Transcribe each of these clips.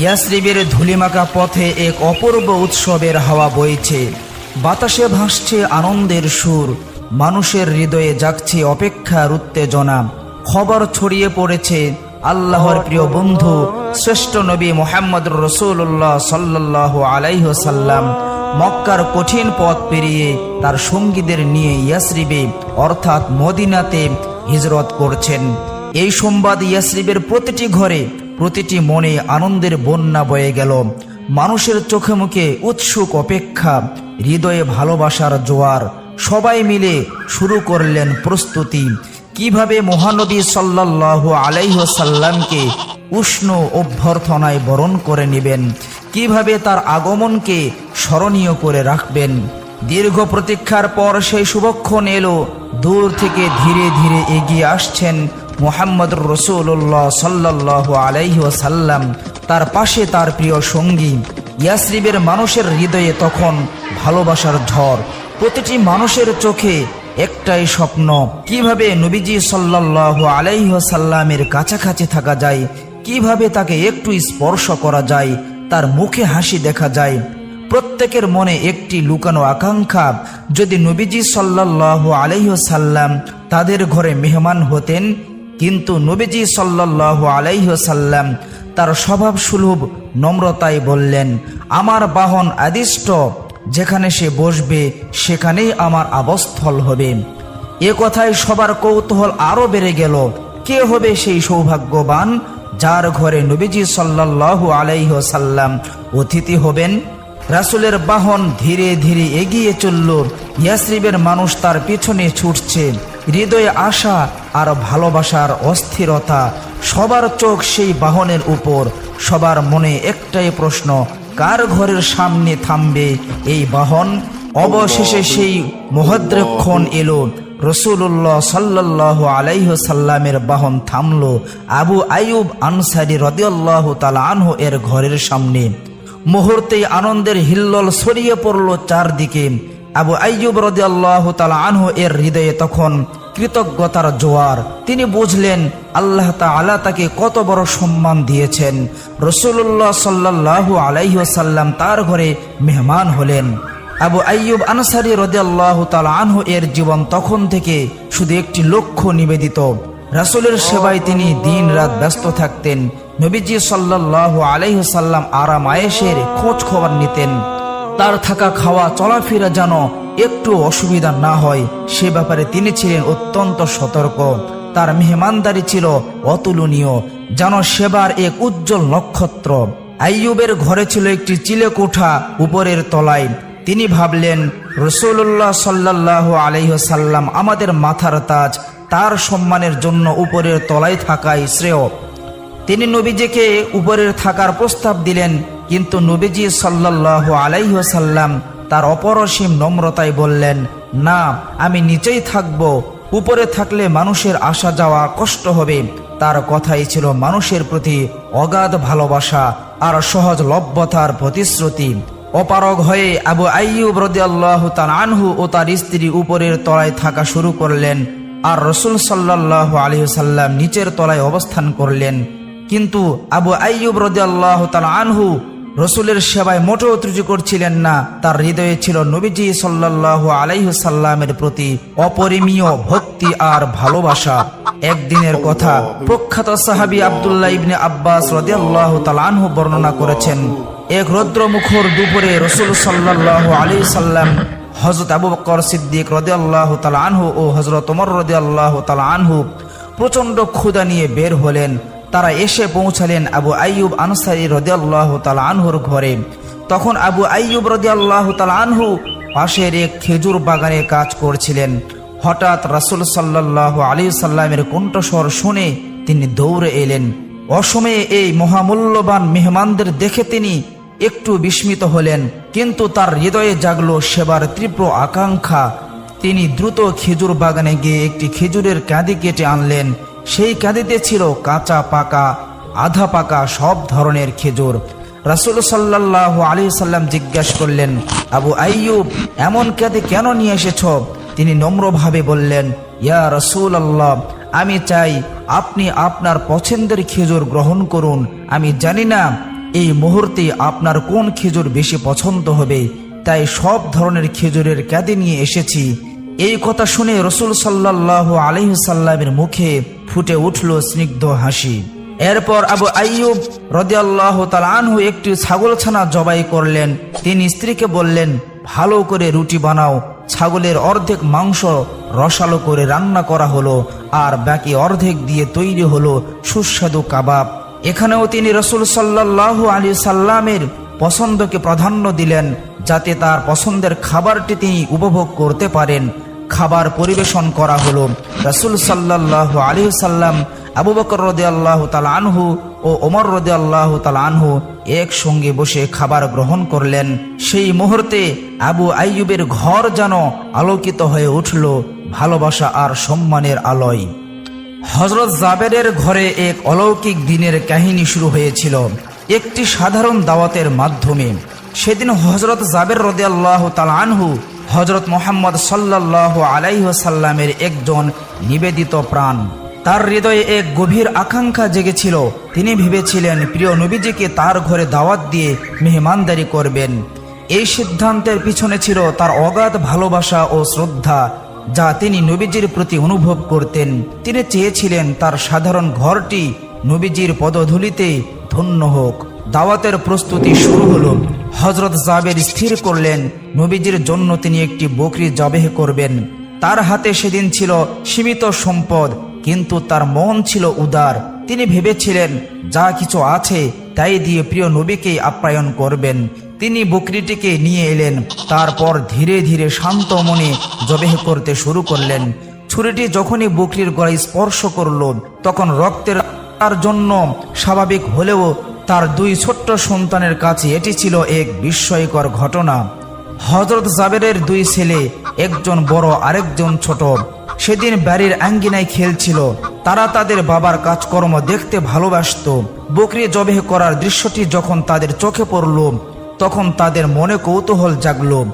ইয়াসরিবের ধুলিমাকা পথে এক অপূর্ব উৎসবের হাওয়া বইছে। বাতাসে ভাসছে আনন্দের সুর, মানুষের হৃদয়ে জাগছে অপেক্ষার উত্তেজনা। খবর ছড়িয়ে পড়েছে আল্লাহর প্রিয় বন্ধু, শ্রেষ্ঠ নবী মোহাম্মদ রসুল্লাহ সাল্লাহ আলাইহসাল্লাম মক্কার কঠিন পথ পেরিয়ে তার সঙ্গীদের নিয়ে ইয়াসরিবে, অর্থাৎ মদিনাতে হিজরত করছেন। এই সংবাদ ইয়াসরিবের প্রতিটি ঘরে প্রতিটি মনে আনন্দের বন্যা বয়ে গেল। মানুষের চোখে মুখে উৎসুক অপেক্ষা, হৃদয়ে ভালোবাসার জোয়ার। সবাই মিলে শুরু করলেন প্রস্তুতি। কীভাবে মহানবী সাল্লাহ আলাইহসাল্লামকে উষ্ণ অভ্যর্থনায় বরণ করে নেবেন? কীভাবে তার আগমনকে স্মরণীয় করে রাখবেন? দীর্ঘ প্রতীক্ষার পর সেই শুভক্ষণ এলো। দূর থেকে ধীরে ধীরে এগিয়ে আসছেন মোহাম্মদ রসুল্লাহ সাল্লাহ আলাইসাল্লাম তার পাশে তার প্রিয় সঙ্গী ইয়াসরিবের মানুষের হৃদয়ে তখন ভালোবাসার ঝড়। প্রতিটি মানুষের চোখে একটাই স্বপ্ন, কীভাবে নবীজি সাল্লাহ আলাইসাল্লামের কাছাকাছি থাকা যায়, কীভাবে তাকে একটু স্পর্শ করা যায়, তার মুখে হাসি দেখা যায়। প্রত্যেকের মনে একটি লুকানো আকাঙ্ক্ষা, যদি নবীজি সাল্লাহ আলাইসাল্লাম তাদের ঘরে মেহমান হতেন কিন্তু নবীজি সাল্লাহ আলাইসাল্লাম তার স্বভাব সুলভ নম্রতায় বললেন, আমার বাহন আদিষ্ট, যেখানে সে বসবে, সেখানেই আমার আবস্থল হবে। এ কথায় সবার কৌতূহল আরও বেড়ে গেল। কে হবে সেই সৌভাগ্যবান যার ঘরে নবীজি সাল্লাল্লাহু আলাইসাল্লাম অতিথি হবেন? রাসুলের বাহন ধীরে ধীরে এগিয়ে চলল। ইয়াসরিবের মানুষ তার পিছনে ছুটছে। হৃদয়ে আশা আর ভালোবাসার অস্থিরতা, সবার চোখ সেই বাহনের উপর, সবার মনে একটাই প্রশ্ন, কার ঘরের সামনে থামবে এই বাহন? অবশেষে সেই মহদ্রক্ষণ এলো রসুল্লাহ সাল্লাহ আলাইহসাল্লামের বাহন থামল, আবু আয়ুব আনসারি রদিয়াল্লাহ তালা আনহু এর ঘরের সামনে। মুহূর্তেই আনন্দের হিল্লল ছড়িয়ে পড়ল চারদিকে। আবু আইয়ুব রদিয়াল্লাহ তালা আনহু এর হৃদয়ে তখন কৃতজ্ঞতার জোয়ার। তিনি বুঝলেন, আল্লাহ তালা তাকে কত বড় সম্মান দিয়েছেন। রসুল্লাহ সাল্লাহ আলাইসাল্লাম তার ঘরে মেহমান হলেন। আবু আইয়ুব আনসারি রদিয়াল্লাহ তালা আনহু এর জীবন তখন থেকে শুধু একটি লক্ষ্য নিবেদিত। রাসুলের সেবায় তিনি দিন রাত ব্যস্ত থাকতেন। নবীজি সাল্লাহ আলাইসাল্লাম আরাম আয়েসের খোঁজ খবর নিতেন। তার থাকা খাওয়া, চলাফেরা যেন একটু অসুবিধা না হয়, সে ব্যাপারে তিনি ছিলেন অত্যন্ত সতর্ক। তার মেহমানদারি ছিল অতুলনীয়, যেন সেবার এক উজ্জ্বল নক্ষত্র। আইয়ুবের ঘরে ছিল একটি চিলে কোঠা উপরের তলায়। তিনি ভাবলেন রসুল্লাহ সাল্লাহ আলহ্লাম আমাদের মাথার তাজ, তার সম্মানের জন্য উপরের তলায় থাকাই শ্রেয়। তিনি নবীজিকে উপরের থাকার প্রস্তাব দিলেন কিন্তু নবীজি সাল্লাহ আলাইসাল্লাম তার অপরসীম নম্রতায় বললেন, না, আমি নিচেই থাকব। উপরে থাকলে মানুষের আসা যাওয়া কষ্ট হবে। তার কথাই ছিল মানুষের প্রতি অগাধ ভালোবাসা আর সহজ লভ্যতার প্রতিশ্রুতি। অপারগ হয়ে আবু আইয়ুব রদিয়াল্লাহ তার আনহু ও তার স্ত্রী উপরের তলায় থাকা শুরু করলেন আর রসুল সাল্লাহ আলহিসাল্লাম নিচের তলায় অবস্থান করলেন। কিন্তু আবু আইয়ুব রদিয়াল্লাহ তার আনহু রসুলের সেবায় মোটেও ত্রুটি করছিলেন না। তার হৃদয়ে ছিল নবীজি সাল্লাহ আলাইসাল্লামের প্রতি অপরিমীয় ভক্তি আর ভালোবাসা। একদিনের কথা প্রখ্যাত সাহাবি আবদুল্লাহ ইবনে আব্বাস রদিয়াল্লাহ তালানহু বর্ণনা করেছেন, এক রৌদ্রমুখর দুপুরে রসুল সাল্লাহ আলী সাল্লাম হজরত আবু বকর সিদ্দিক রদে আল্লাহ তালা আনহু ও হজরত ওমর রদে আল্লাহ তালা আনহু প্রচণ্ড ক্ষুদা নিয়ে বের হলেন। তারা এসে পৌঁছালেন আবু আইয়ুব আনসারি রদে আল্লাহ তালা আনহুর ঘরে। তখন আবু আইয়ুব রদে আল্লাহ তালা আনহু পাশের এক খেজুর বাগানে কাজ করছিলেন। হঠাৎ রাসুল সাল্লাহ আলী সাল্লামের কণ্ঠস্বর শুনে তিনি দৌড়ে এলেন। অসময়ে এই মহামূল্যবান মেহমানদের দেখে তিনি একটু বিস্মিত হলেন, কিন্তু তার হৃদয়ে জাগলো সেবার তীব্র আকাঙ্ক্ষা। তিনি দ্রুত খেজুর বাগানে গিয়ে একটি খেজুরের কাঁদি কেটে আনলেন। সেই কাঁদিতে ছিল কাঁচা পাকা, আধা পাকা সব ধরনের খেজুর। রাসুল সাল্লাহ আলী সাল্লাম জিজ্ঞাসা করলেন, আবু আইয়ুব, এমন কাঁদি কেন নিয়ে এসেছ? তিনি নম্রভাবে বললেন, ইয়া রসুল আল্লাহ আমি চাই আপনি আপনার পছন্দের খেজুর গ্রহণ করুন। আমি জানি না এই মুহূর্তে আপনার কোন খেজুর বেশি পছন্দ হবে, তাই সব ধরনের খেজুরের ক্যাদে নিয়ে এসেছি। এই কথা শুনে রসুল সাল্লাহ আলহিসাল্লামের মুখে ফুটে উঠল স্নিগ্ধ হাসি। এরপর আবু আইয়ুব রদিয়াল্লাহ আনহু একটি ছাগলছানা জবাই করলেন। তিনি স্ত্রীকে বললেন, ভালো করে রুটি বানাও। ছাগলের অর্ধেক মাংস রসালো করে রান্না করা হলো আর বাকি অর্ধেক দিয়ে তৈরি হলো সুস্বাদু কাবাব। এখানেও তিনি রসুল সাল্লাহ আলী সাল্লামের পছন্দকে প্রাধান্য দিলেন, যাতে তার পছন্দের খাবারটি তিনি উপভোগ করতে পারেন। খাবার পরিবেশন করা হলো। রাসুল সাল্লাহ আলী সাল্লাম আবু বকর রদে আল্লাহ তাল আনহু ও ওমর রদে আল্লাহ তাল আনহু একসঙ্গে বসে খাবার গ্রহণ করলেন। সেই মুহূর্তে আবু আইয়ুবের ঘর যেন আলোকিত হয়ে উঠল ভালোবাসা আর সম্মানের আলোয়। হজরত জাবেরের ঘরে এক অলৌকিক দিনের কাহিনী শুরু হয়েছিল একটি সাধারণ দাওয়াতের মাধ্যমে। সেদিন হজরত জাবের রদে আল্লাহ তাল আনহু হজরত মোহাম্মদ সাল্লাহ আলাইসাল্লামের একজন নিবেদিত প্রাণ। তার হৃদয়ে এক গভীর আকাঙ্ক্ষা জেগেছিল। তিনি ভেবেছিলেন, প্রিয় নবীজিকে তার ঘরে দাওয়াত দিয়ে মেহমানদারি করবেন। এই সিদ্ধান্তের পিছনে ছিল তার অগাধ ভালোবাসা ও শ্রদ্ধা, যা তিনি নবীজির প্রতি অনুভব করতেন। তিনি চেয়েছিলেন তার সাধারণ ঘরটি নবীজির পদধূলিতে ধন্য হোক। দাওয়াতের প্রস্তুতি শুরু হল। হজরত জাবের স্থির করলেন, নবীজির জন্য তিনি একটি বকরি জবেহ করবেন। তার হাতে সেদিন ছিল সীমিত সম্পদ, কিন্তু তার মন ছিল উদার। তিনি ভেবেছিলেন, যা কিছু আছে, তাই দিয়ে প্রিয় নবীকে আপ্যায়ন করবেন। তিনি বকরিটিকে নিয়ে এলেন, তারপর ধীরে ধীরে শান্ত মনে জবেহ করতে শুরু করলেন। ছুরিটি যখনই বকরির গলায় স্পর্শ করল, তখন রক্তের তার জন্য স্বাভাবিক হলেও তার দুই ছোট্ট সন্তানের কাছে এটি ছিল এক বিস্ময়কর ঘটনা। হজরত জাবেরের দুই ছেলে, একজন বড় আরেকজন ছোট। সেদিন বাড়ির আঙ্গিনায় খেলছিল। তারা তাদের বাবার কাজকর্ম দেখতে ভালোবাসত। বকরি জবেহ করার দৃশ্যটি যখন তাদের চোখে পড়ল, তখন তাদের মনে কৌতূহল জাগল।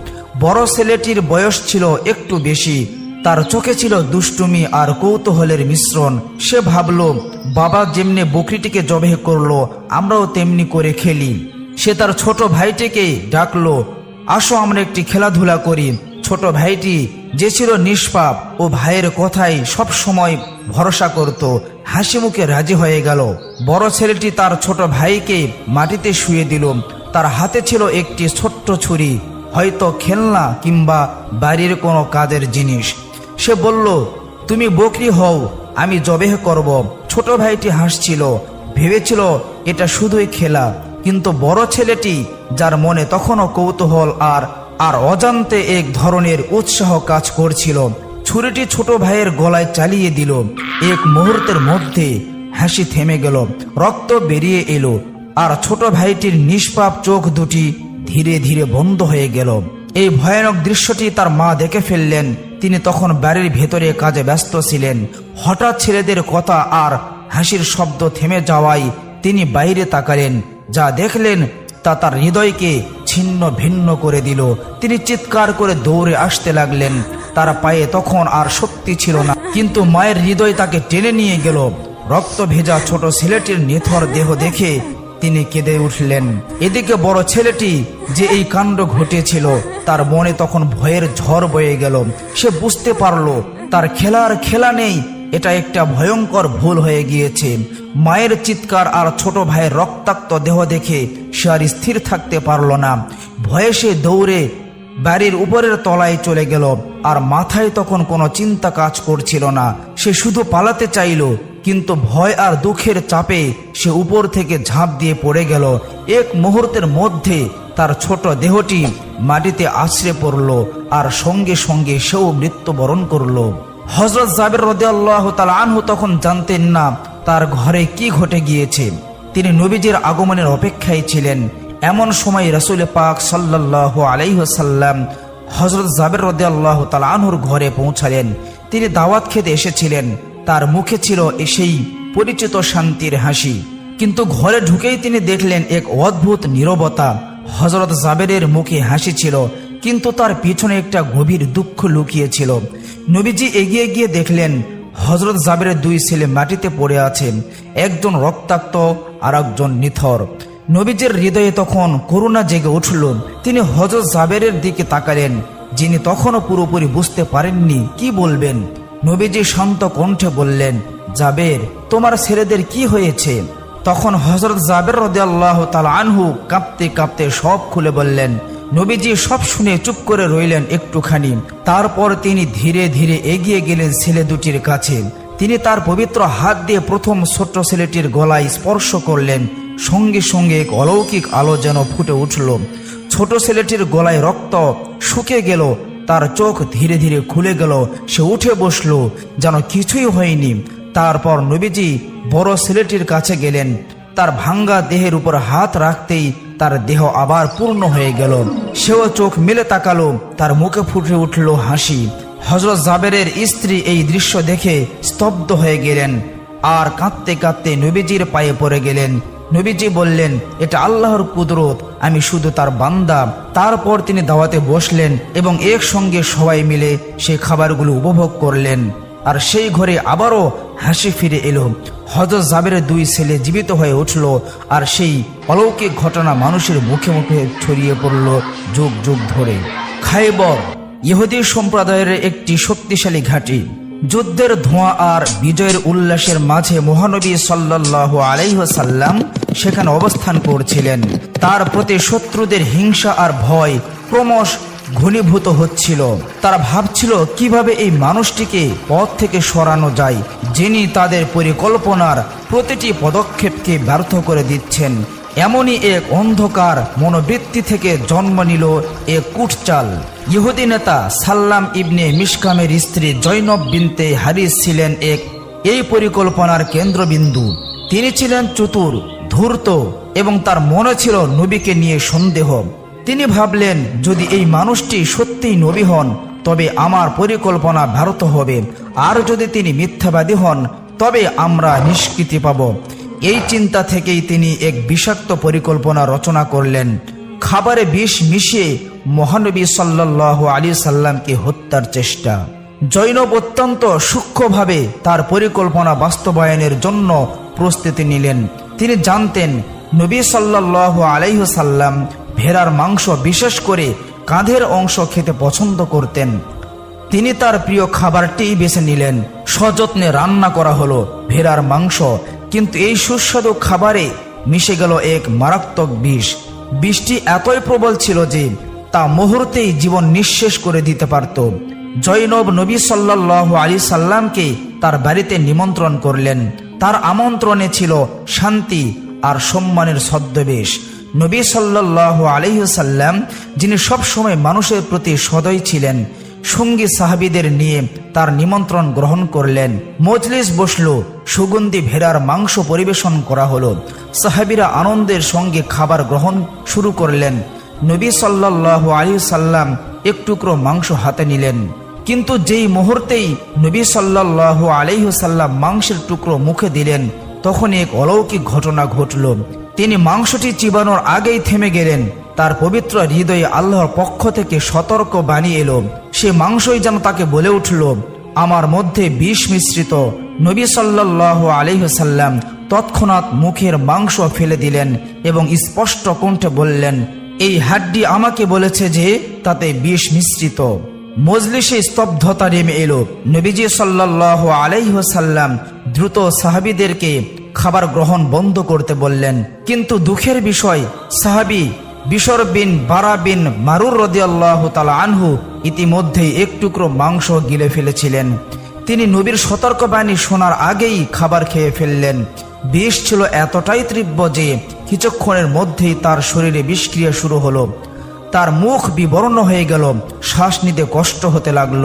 বড় ছেলেটির বয়স ছিল একটু বেশি। তার চোখে ছিল দুষ্টুমি আর কৌতূহলের মিশ্রণ। সে ভাবল, বাবা যেমনি বকরিটিকে জবেহ করল, আমরাও তেমনি করে খেলি। সে তার ছোট ভাইটিকে ডাকলো, আসো আমরা একটি খেলাধুলা করি। ছোট ভাইটি, যে ছিল নিষ্পাপ ও ভাইয়ের কথাই সব সময় ভরসা করত, হাসি মুখে রাজি হয়ে গেল। বড় ছেলেটি তার ছোট ভাইকে মাটিতে শুয়ে দিল। তার হাতে ছিল একটি ছোট্ট ছুরি, হয়তো খেলনা কিংবা বাড়ির কোনো কাজের জিনিস। সে বলল, তুমি বকরি হও, আমি জবেহ করব। ছোট ভাইটি হাসছিল, ভেবেছিল এটা শুধুই খেলা, কিন্তু বড় ছেলেটি, যার মনে তখনও কৌতূহল আর আর অজান্তে এক ধরনের উৎসাহ কাজ করছিল, ছুরিটি ছোট ভাইয়ের গলায় চালিয়ে দিল। এক মুহূর্তের মধ্যে হাসি থেমে গেল, রক্ত বেরিয়ে এলো, আর ছোট ভাইটির নিষ্পাপ চোখ দুটি ধীরে ধীরে বন্ধ হয়ে গেল। এই ভয়ানক দৃশ্যটি তার মা দেখে ফেললেন তিনি তখন বাড়ির ভেতরে কাজে ব্যস্ত ছিলেন। হঠাৎ ছেলেদের কথা আর হাসির শব্দ থেমে যাওয়ায় তিনি বাইরে তাকালেন। যা দেখলেন তা তার হৃদয়কে ছিন্ন ভিন্ন করে দিল। তিনি চিৎকার করে দৌড়ে আসতে লাগলেন। তার পায়ে তখন আর শক্তি ছিল না। কিন্তু মায়ের হৃদয় তাকে টেনে নিয়ে গেল। রক্ত ভেজা ছোট ছেলেটির নিথর দেহ দেখে তিনি কেঁদে উঠলেন। এদিকে বড় ছেলেটি যে এই কাণ্ড ঘটেছিল, তার মনে তখন ভয়ের ঝড় বয়ে গেল। সে বুঝতে পারল, তার খেলার খেলা নেই, এটা একটা ভয়ঙ্কর ভুল হয়ে গিয়েছে। মায়ের চিৎকার আর ছোট ভাইয়ের রক্তাক্ত দেহ দেখে সে আর স্থির থাকতে পারল না। ভয়ে সে দৌড়ে বাড়ির উপরের তলায় চলে গেল, আর মাথায় তখন কোনো চিন্তা কাজ করছিল না। সে শুধু পালাতে চাইল কিন্তু ভয় আর দুঃখের চাপে সে উপর থেকে ঝাঁপ দিয়ে পড়ে গেল। এক মুহূর্তের মধ্যে তার ছোট দেহটি মাটিতে আছড়ে পড়ল আর সঙ্গে সঙ্গে সেও মৃত্যুবরণ করল। হজরত জাবের রদিয়াল্লাহ তাল আনহু তখন জানতেন না তার ঘরে কি ঘটে গিয়েছে। তিনি নবীজির আগমনের অপেক্ষায় ছিলেন। এমন সময় রসুল পাক সাল্লাহ আলাইহসাল্লাম হজরত জাবের রদিয়াল্লাহ তাল আনহুর ঘরে পৌঁছালেন। তিনি দাওয়াত খেতে এসেছিলেন। তার মুখে ছিল সেই পরিচিত শান্তির হাসি। কিন্তু ঘরে ঢুকেই তিনি দেখলেন এক অদ্ভুত নীরবতা। হজরত জাবেরের মুখে হাসি ছিল, কিন্তু তার পিছনে একটা গভীর দুঃখ লুকিয়েছিল। নবীজি এগিয়ে গিয়ে দেখলেন হজরত জাবেরের দুই ছেলে মাটিতে পড়ে আছেন, একজন রক্তাক্ত আর একজন নিথর। নবীজের হৃদয়ে তখন করুণা জেগে উঠল। তিনি হজরত জাবেরের দিকে তাকালেন, যিনি তখনও পুরোপুরি বুঝতে পারেননি কি বলবেন। নবীজি শান্ত কণ্ঠে বললেন, জাবের, তোমার ছেলেদের কি হয়েছে? তখন হজরত জাবের রদিয়াল্লাহ তাল আনহু কাঁপতে কাঁপতে সব খুলে বললেন, নবীজি সব শুনে চুপ করে রইলেন একটুখানি। তারপর তিনি ধীরে ধীরে এগিয়ে গেলেন ছেলে দুটির কাছে। তিনি তার পবিত্র হাত দিয়ে প্রথম ছোট্ট ছেলেটির গলায় স্পর্শ করলেন। সঙ্গে সঙ্গে এক অলৌকিক আলো যেন ফুটে উঠল। ছোট ছেলেটির গলায় রক্ত শুকে গেল। তার চোখ ধীরে ধীরে খুলে গেল। সে উঠে বসল, যেন কিছুই হয়নি। তারপর নবীজি বড় ছেলেটির কাছে গেলেন। তার ভাঙ্গা দেহের উপর হাত রাখতেই তার দেহ আবার পূর্ণ হয়ে গেল। সেও চোখ মেলে তাকালো, তার মুখে ফুটে উঠল হাসি। হজরত জাবেরের স্ত্রী এই দৃশ্য দেখে স্তব্ধ হয়ে গেলেন আর কাঁদতে কাঁদতে নবীজির পায়ে পড়ে গেলেন। নবীজি বললেন, এটা আল্লাহর কুদরত আমি শুধু তার বান্দা। তারপর তিনি দাওয়াতে বসলেন এবং একসঙ্গে সবাই মিলে সেই খাবারগুলো উপভোগ করলেন। আর সেই ঘরে আবারও হাসি ফিরে এলো। হজরত জাবেরের দুই ছেলে জীবিত হয়ে উঠল আর সেই অলৌকিক ঘটনা মানুষের মুখে মুখে ছড়িয়ে পড়ল যুগ যুগ ধরে। খাইবর ইহুদি সম্প্রদায়ের একটি শক্তিশালী ঘাঁটি। যুদ্ধের ধোঁয়া আর বিজয়ের উল্লাসের মাঝে মহানবী সাল্লাহ আলাইসাল্লাম সেখানে অবস্থান করছিলেন। তার প্রতি শত্রুদের হিংসা আর ভয় ক্রমশ ঘনীভূত হচ্ছিল। তারা ভাবছিল, কীভাবে এই মানুষটিকে পথ থেকে সরানো যায়, যিনি তাদের পরিকল্পনার প্রতিটি পদক্ষেপকে ব্যর্থ করে দিচ্ছেন? এমনই এক অন্ধকার মনোবৃত্তি থেকে জন্ম নিল এক কুটচাল। ইহুদি নেতা সাল্লাম ইবনে মিসকামের স্ত্রী জৈনব বিনতে হারিস ছিলেন এক এই পরিকল্পনার কেন্দ্রবিন্দু। তিনি ছিলেন চতুর, ধূর্ত এবং তার মনে ছিল নবীকে নিয়ে সন্দেহ। তিনি ভাবলেন, যদি এই মানুষটি সত্যিই নবী হন, তবে আমার পরিকল্পনা ভারত হবে। আর যদি তিনি মিথ্যাবাদী হন, তবে আমরা নিষ্কৃতি পাব। এই চিন্তা থেকেই তিনি এক বিষাক্ত পরিকল্পনা রচনা করলেন। খাবারে বিষ মিশিয়ে মহানবী সাল্লাহ আলী সাল্লামকে হত্যার চেষ্টা। জৈনব অত্যন্ত সূক্ষ্মভাবে তার পরিকল্পনা বাস্তবায়নের জন্য প্রস্তুতি নিলেন। তিনি জানতেন, নবী সাল্লাহ আলাইসাল্লাম ভেড়ার মাংস বিশেষ করে কাঁধের অংশ খেতে পছন্দ করতেন। তিনি তার প্রিয় খাবারটি বেছে নিলেন। সযত্নে রান্না করা হলো ভেড়ার মাংস। কিন্তু এই সুস্বাদু খাবারে মিশে গেল এক মারাত্মক বিষ। বিষটি এতই প্রবল ছিল যে তা মুহূর্তেই জীবন নিঃশেষ করে দিতে পারত। জৈনব নবী সাল্লাহ আলী সাল্লামকে তার বাড়িতে নিমন্ত্রণ করলেন। তার আমন্ত্রণে ছিল শান্তি আর সম্মানের ছদ্মবেশ। নবী সাল্লাহ আলহ্লাম যিনি সবসময় মানুষের প্রতি সদয় ছিলেন সঙ্গী সাহাবিদের নিয়ে তার নিমন্ত্রণ গ্রহণ করলেন। মজলিস বসল, সুগন্ধি ভেড়ার মাংস পরিবেশন করা হলো। সাহাবিরা আনন্দের সঙ্গে খাবার গ্রহণ শুরু করলেন। নবী সাল্লাহ আলী সাল্লাম এক টুকরো মাংস হাতে নিলেন। কিন্তু যেই মুহূর্তেই নবী সাল্লাহ আলাইসাল্লাম মাংসের টুকরো মুখে দিলেন, তখন এক অলৌকিক ঘটনা ঘটল। তিনি মাংসটি চিবানোর আগেই থেমে গেলেন। তার পবিত্র হৃদয়ে আল্লাহর পক্ষ থেকে সতর্ক বাণী এলো। সে মাংসই যেন তাকে বলে উঠল, আমার মধ্যে বিষ মিশ্রিত। নবী সাল্লাহ আলহ্লাম তৎক্ষণাৎ মুখের মাংস ফেলে দিলেন এবং স্পষ্ট কণ্ঠে বললেন, এই হাড্ডি আমাকে বলেছে যে তাতে বিষ মিশ্রিত। মজলিসে স্তব্ধতা নেমে এলো। নবীজি সাল্লাহ আলাইহসাল্লাম দ্রুত সাহাবিদেরকে খাবার গ্রহণ বন্ধ করতে বললেন। কিন্তু দুঃখের বিষয়, সাহাবি বিশর বিন বারা বিন মারুর রদিয়াল্লাহ তালা আনহু ইতিমধ্যেই এক টুকরো মাংস গিলে ফেলেছিলেন। তিনি নবীর সতর্কবাণী শোনার আগেই খাবার খেয়ে ফেললেন। বিষ ছিল এতটাই তীব্র যে কিছুক্ষণের মধ্যেই তার শরীরে বিষক্রিয়া শুরু হলো। তার মুখ বিবর্ণ হয়ে গেল, শ্বাস নিতে কষ্ট হতে লাগল।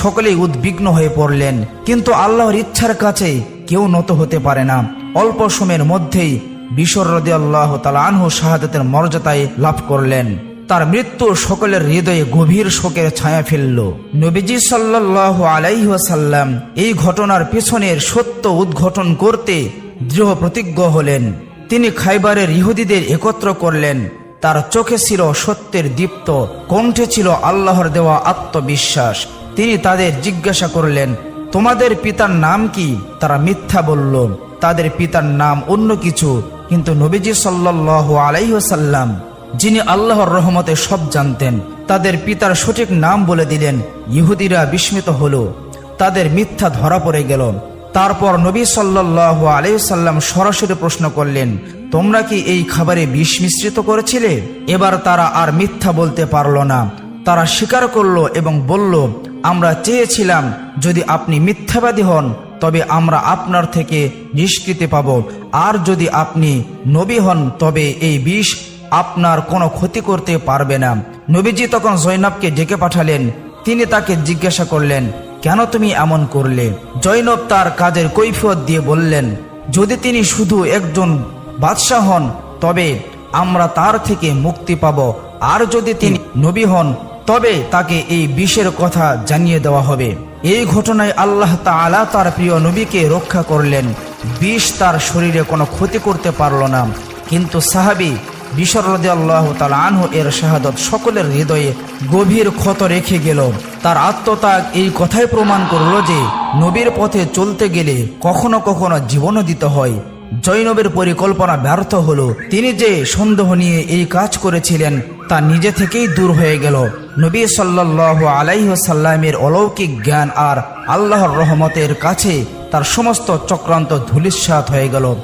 সকলেই উদ্বিগ্ন হয়ে পড়লেন, কিন্তু আল্লাহর ইচ্ছার কাছে কেউ নত হতে পারে না। অল্প সময়ের মধ্যেই বিশর রদি আল্লাহ আনহু শাহাদাতের মর্যাদায় লাভ করলেন। তার মৃত্যু সকলের হৃদয়ে গভীর শোকের ছায়া ফেলল। নবীজি সাল্লাহ আলাইহাসাল্লাম এই ঘটনার পিছনের সত্য উদ্ঘটন করতে দৃঢ় প্রতিজ্ঞ হলেন। তিনি খাইবারের ইহুদিদের একত্র করলেন। তার চোখে ছিল সত্যের দীপ্ত, কণ্ঠে ছিল আল্লাহর দেওয়া আত্মবিশ্বাস। তিনি তাদের জিজ্ঞাসা করলেন, তোমাদের পিতার নাম কি? তারা মিথ্যা বলল, তাদের পিতার নাম অন্য কিছু। কিন্তু নবীজি সাল্লাহ আলাইহসাল্লাম যিনি আল্লাহর রহমতে সব জানতেন, তাদের পিতার সঠিক নাম বলে দিলেন, ইহুদিরা বিস্মিত হলো, তাদের মিথ্যা ধরা পড়ে গেল। তারপর নবী সাল্লাহ আলাইসাল্লাম সরাসরি প্রশ্ন করলেন, তোমরা কি এই খাবারে বিষ মিশ্রিত করেছিলে? এবার তারা আর মিথ্যা বলতে পারল না। তারা স্বীকার করল এবং বলল, আমরা চেয়েছিলাম যদি আপনি মিথ্যাবাদী হন তবে আমরা আপনার থেকে নিষ্কৃতি পাব। আর যদি আপনি নবী হন, তবে এই বিষ আপনার কোনো ক্ষতি করতে পারবে না। নবীজি তখন জৈনবকে ডেকে পাঠালেন। তিনি তাকে জিজ্ঞাসা করলেন, কেন তুমি এমন করলে? জৈনব তার কাজের কৈফিয়ত দিয়ে বললেন, যদি তিনি শুধু একজন বাদশাহ হন, তবে আমরা তার থেকে মুক্তি পাব। আর যদি তিনি নবী হন, তবে তাকে এই বিষের কথা জানিয়ে দেওয়া হবে। এই ঘটনায় আল্লাহ তালা তার প্রিয় নবীকে রক্ষা করলেন। বিষ তার শরীরে কোনো ক্ষতি করতে পারল না। কিন্তু সাহাবি বিশর আল্লাহ আল্লাহ আনহু এর শাহাদত সকলের হৃদয়ে গভীর ক্ষত রেখে গেল। তার আত্মত্যাগ এই কথাই প্রমাণ করল যে, নবীর পথে চলতে গেলে কখনো কখনো জীবনও দিতে হয়। জৈনবের পরিকল্পনা ব্যর্থ হলো। তিনি যে সন্দেহ নিয়ে এই কাজ করেছিলেন, তা নিজে থেকেই দূর হয়ে গেল। নবী সাল্লাহ আলাইসাল্লামের অলৌকিক জ্ঞান আর আল্লাহর রহমতের কাছে তার সমস্ত চক্রান্ত ধুলিস্বাত হয়ে গেল।